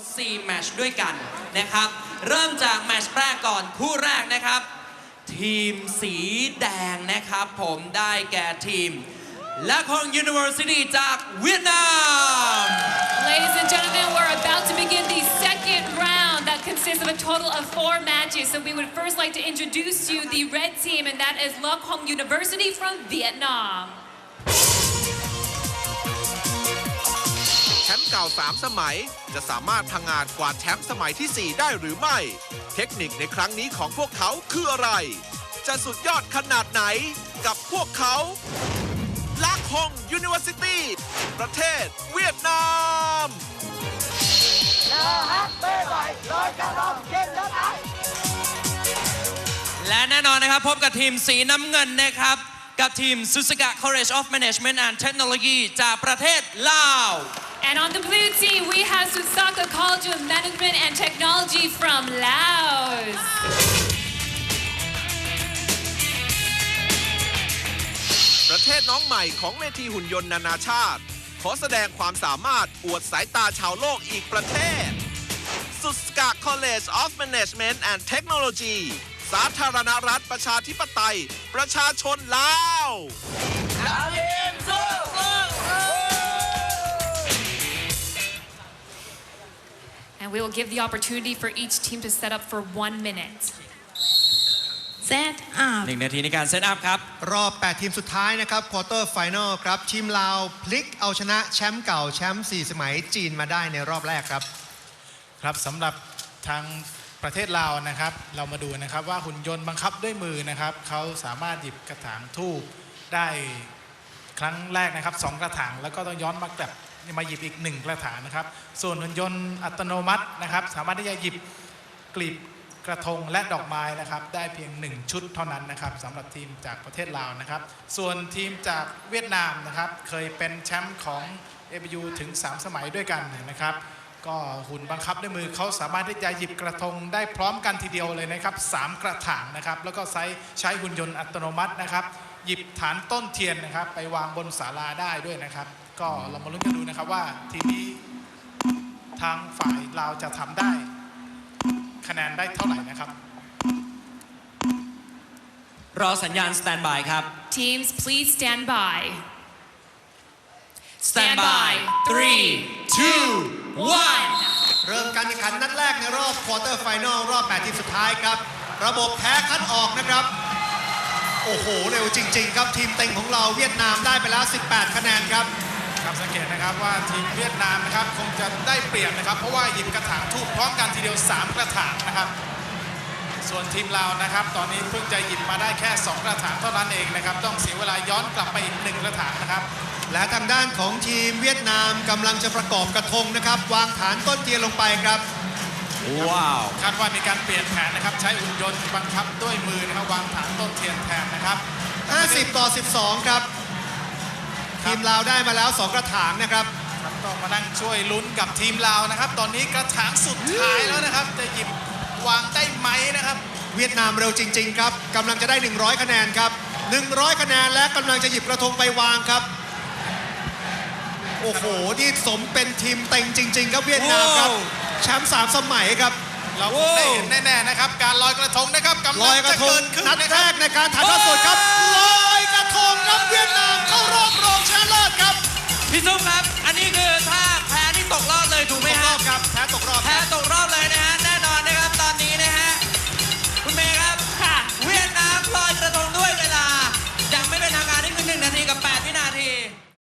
ด4แมชด้วยกันนะครับ เริ่มจากแมชแรกก่อนคู่แรกนะครับ ทีมสีแดงนะครับ ผมได้แก่ทีม และของ University จากเวียดนาม Ladies and gentlemen, we're about to begin the second round that consists of a total of four matches. So we would first like to introduce you the red team, and that is Loc Hong University from Vietnam. ชมป์เก่า 3 สมัย จะสามารถพังงาดกวาดแชมป์สมัยทีสี่ 4 ได้หรือไม่ เทคนิคในครั้งนี้ของพวกเขาคืออะไร จะสุดยอดขนาดไหนกับพวกเขาลักฮง University ประเทศเวียดนามและแน่นอนนะครับ พบกับทีมสีน้ำเงินนะครับ กับทีม Susaga College of Management and Technology จากประเทศลาว And on the blue team, we have Susaka College of Management and Technology from Laos. ประเทศน้องใหม่ของเวทีหุ่นยนต์นานาชาติ ขอแสดงความสามารถอวดสายตาชาวโลกอีกประเทศ สุสกา College of Management and Technology สาธารณรัฐประชาธิปไตย ประชาชนลาว And we will give the opportunity for each team to set up for one minute. Set up หนึ่งนาทีในการเซตอัพครับ รอบ 8 ทีมสุดท้ายนะครับควอเตอร์ไฟแนลครับ ทีมลาวพลิกเอาชนะแชมป์เก่าแชมป์4สมัยจีนมาได้ในรอบแรกครับ ครับสำหรับทางประเทศลาวนะครับ เรามาดูนะครับว่าหุ่นยนต์บังคับด้วยมือนะครับเขาสามารถหยิบกระถางทูบได้ครั้งแรกนะครับสองกระถางแล้วก็ต้องย้อนมากลับ มาหยิบอีกหนึ่งกระถางนะครับ ส่วนหุ่นยนต์อัตโนมัตินะครับ สามารถที่จะหยิบกลีบกระทงและดอกไม้นะครับ ได้เพียง 1 ชุดเท่านั้นนะครับสำหรับทีมจากประเทศลาวนะครับ ส่วนทีมจากเวียดนามนะครับ เคยเป็นแชมป์ของ ABU ถึง 3 สมัยด้วยกันนะครับ ก็หุ่นบังคับด้วยมือเขาสามารถที่จะหยิบกระทงได้พร้อมกันทีเดียวเลยนะครับสามกระถางนะครับ แล้วก็ใช้ใช้หุ่นยนต์อัตโนมัตินะครับ หยิบฐานต้นเทียนนะครับ ไปวางบนศาลาได้ด้วยนะครับ ก็เรามาลุ้นกันดูนะครับว่าทีนี้ทางฝ่ายเราวจะทำได้ คะแนนได้เท่าไหร่นะครับ รอสัญญาณสแตนบายครับ Teams, please stand by. สแตนบาย three two one เริ่มการแข่งขันนัดแรกในรอบควอเตอร์ไฟแนลรอบ 8 ทีมสุดท้ายครับ ระบบแพ้คัดออกนะครับ โอ้โห เร็วจริง ๆ ครับทีมเต็งของเราเวียดนามได้ไปแล้ว 18 คะแนนครับ ครับสังเกตนะครับว่าทีมเวียดนามนะครับคงจะได้เปรียบนะครับ เพราะว่าหยิบกระถางทูบพร้อมกันทีเดียว 3 กระถางนะครับ ส่วนทีมเรานะครับ ตอนนี้เพิ่งจะหยิบมาได้แค่ 2 กระถางเท่านั้นเองนะครับ ต้องเสียเวลาย้อนกลับไปอีกหนึ่งกระถางนะครับ และทางด้านของทีมเวียดนามกำลังจะประกอบกระทงนะครับ วางฐานต้นเทียนลงไปครับว้าวคาดว่ามีการเปลี่ยนแผนนะครับ ใช้หุ่นยนต์บังคับด้วยมือนะครับวางฐานต้นเทียนแทนนะครับ50 ต่อ 12 ครับ ทีมลาวได้มาแล้ว 2 กระถางนะครับครับต้องมานั่งช่วยลุ้นกับทีมเรานะครับ ตอนนี้กระถางสุดท้ายแล้วนะครับ จะหยิบวางได้ไหมนะครับ เวียดนามเร็วจริง ๆ ครับกำลังจะได้ 100 คะแนนครับ 100 คะแนนและกำลังจะหยิบกระทงไปวางครับ โอ้โหนี่สมเป็นทีมเต็งจริง ๆ ครับเวียดนามครับว้าวแชมป์สามสมัยครับเราคงได้เห็นแน่ๆนะครับ การลอยกระทงนะครับกำลลัองยกจะระทเกิงดขึ้นนัดนะคแรรับกในการถ่ายทอดสดครับลอยกระทงครับเวียดนาม เข้า